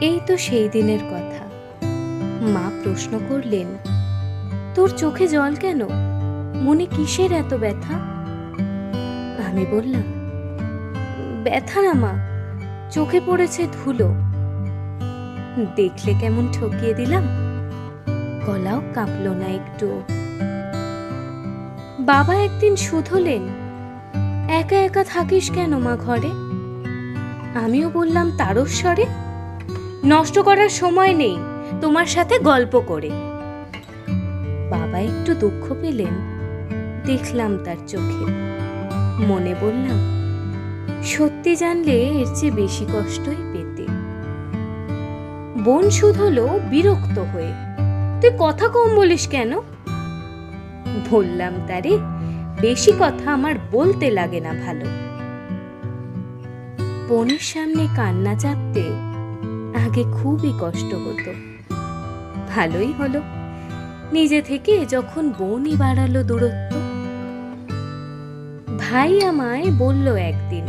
এই তো সেই দিনের কথা। মা প্রশ্ন করলেন, তোর চোখে জল কেন? মনে কিসের এত ব্যথা? আমি বললাম, ব্যথা না মা, চোখে পড়েছে ধুলো। দেখলে কেমন ঠকিয়ে দিলাম। গলাও কাঁপলো না একটু। বাবা একদিন শুধলেন একা একা থাকিস কেন মা ঘরে? আমিও বললাম, তারস্বরে? নষ্ট করার সময় নেই। তোমার সাথে গল্প করে। বাবা একটু দুঃখ পেলেন। দেখলাম তার চোখে। মনে বললাম, সত্যি জানলে এর চেয়ে বেশি কষ্টই পেতে। বোন হলো বিরক্ত হয়ে। তুই কথা কম বলিস কেন? বললাম, তারে, বেশি কথা আমার বলতে লাগে না ভালো। বোনের সামনে কান্না চাপতে আগে খুবই কষ্ট হতো। ভালোই হলো। নিজে থেকে যখন বোনই বাড়ালো দূরত্ব, ভাই আমায় বলল একদিন,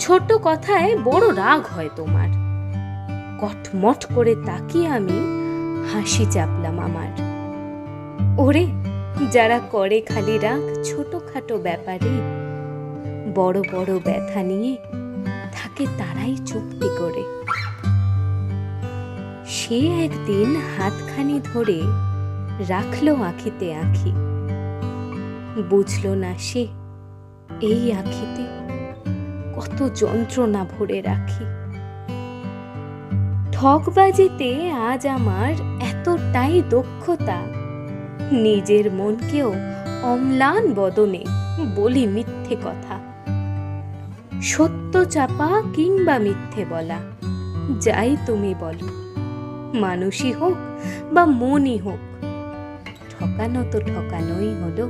ছোট কথায় বড় রাগ হয় তোমার। কটমট করে তাকিয়ে আমি হাসি চাপলাম আমার। ওরে, যারা করে খালি রাগ, ছোটখাটো ব্যাপারে বড় বড় ব্যথা নিয়ে থাকে তারাই চুপটি করে। সে একদিন হাতখানি ধরে রাখল আখিতে আখি। বুঝলো না সে এই আখিতে কত যন্ত্রণা ভরে রাখি। ঠকবাজিতে আজ আমার এতটাই দক্ষতা, নিজের মনকেও অম্লান বদনে বলি মিথ্যে কথা। সত্য চাপা কিংবা মিথ্যে বলা, যাই তুমি বলো। মানুষই হোক বা মনই হোক, ঠকানো তো ঠকানোই হলো।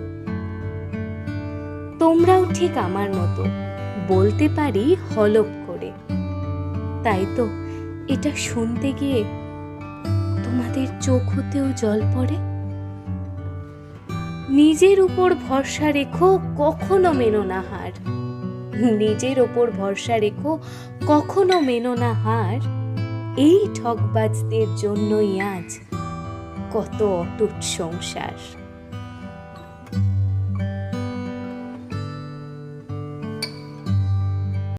তোমরাও ঠিক আমার মতো বলতে পারি হলপ করে। তাই তো এটা শুনতে গিয়ে তোমাদের চোখ হতেও জল পড়ে? নিজের উপর ভরসা রেখো, কখনো মেনো না হার। নিজের ওপর ভরসা রেখো, কখনো মেনো না হার। এই ঠকবাজদের জন্যই আজ কত অটুট সংসার।